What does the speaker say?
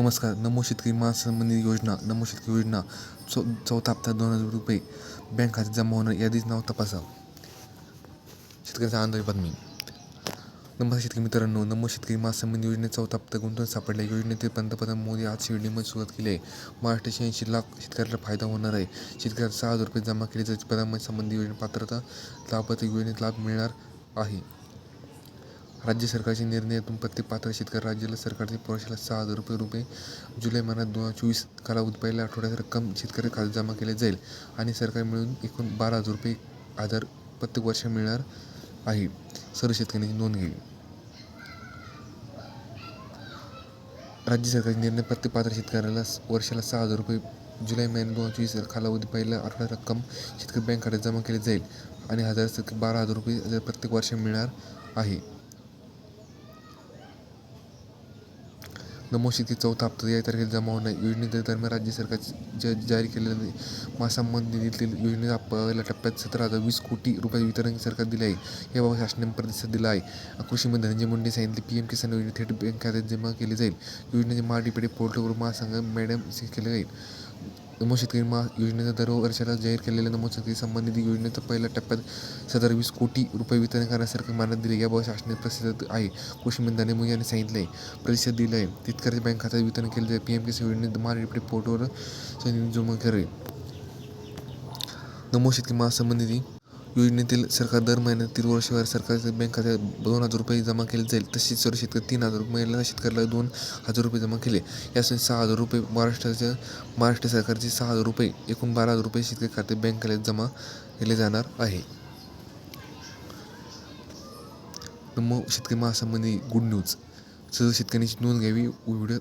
नमस्कार नमो शेतकरी महासंबंधी योजना नमो शेतकरी योजना चौ चौथा हप्ता दोन हजार रुपये बँक खात्यात जमा होणार यादीच नाव तपासा. शेतकऱ्याचा आनंद बातमी. नमस्कार शेतकरी मित्रांनो नमो शेतकरी महासंबंधी योजनेत चौथा हप्ता गुंतवणूक सापडल्या योजनेतील पंतप्रधान मोदी आज शिर्डीमध्ये सुरुवात केली आहे. महाराष्ट्राचे ऐंशी लाख शेतकऱ्याला फायदा होणार आहे. शेतकऱ्याला सहा हजार रुपये जमा केले तर प्रधानमंत्री संबंधी योजना पात्रता लाभार्थी योजनेत लाभ मिळणार आहे. राज्य सरकारच्या निर्णयातून प्रत्येक पात्र शेतकरी राज्याला सरकारचे वर्षाला सहा हजार रुपये रुपये जुलै महिन्यात दोन हजार चोवीस कालावधी पहिल्या आठवड्यात रक्कम शेतकरी खात्यात जमा केली जाईल आणि सरकार मिळून एकूण बारा हजार रुपये आधार प्रत्येक वर्ष मिळणार आहे. सर्व शेतकऱ्यांची नोंद घ्यावी राज्य सरकारचे निर्णय प्रत्येक पात्र शेतकऱ्याला वर्षाला सहा हजार रुपये जुलै महिन्यात दोन हजार चोवीस कालावधी पहिल्या आठवड्यात रक्कम शेतकरी बँक खात्यात जमा केली जाईल आणि हजार बारा हजार रुपये प्रत्येक वर्ष मिळणार आहे. नमो शेती चौथा हप्ता या तारखेला जमा होणार योजनेदरम्यान राज्य सरकार ज जारी केलेल्या महासंबंधी निधीतील योजनेत पहिल्या टप्प्यात सतरा हजार वीस कोटी रुपये वितरण सरकार दिले आहे. याबाबत शासनाने प्रतिसाद दिला आहे. कृषी मंत्री धनंजय मुंडे सांगितले पी एम किसान योजना थेट बँक खात्यात जमा केली जाईल. योजनेचे महाडीपेडे पोर्टलवर महासंघ मॅडम केले जाईल. नमो शेतकरी महा योजनेचा दर वर्षाला जाहीर केलेल्या नमो शेतकरी संबंधित योजनेचा पहिल्या टप्प्यात सदर वीस कोटी रुपये वितरण करण्यासारखं मान्यता दिली याबाबत शासनाने प्रसिद्ध आहे. कृषी मंत्री यांनी सांगितलं आहे. प्रतिसाद दिला आहे. तितकऱ्याच्या बँक खात्यात वितरण केले जाईल. पी एम किसान योजनेत महाडीपेडे पोर्टवर संधी जमा करेल. नमो शेतकरी महासंबंधी योजनेतील सरकार दर महिन्यात तीन वर्षभर सरकारच्या बँक खात्यात दोन हजार रुपये जमा केले जाईल. तसेच सर्व शेतकरी तीन हजार महिला शेतकऱ्याला दोन हजार रुपये जमा केले. यासाठी सहा हजार रुपये महाराष्ट्राच्या महाराष्ट्र सरकारचे सहा हजार रुपये एकूण बारा हजार रुपये शेतकरी खाते बँक खात्यात जमा केले जाणार आहे. नमो शेतकरी महासंबंधी गुड न्यूज. सर्व शेतकऱ्यांची नोंद घ्यावी. व्हिडिओ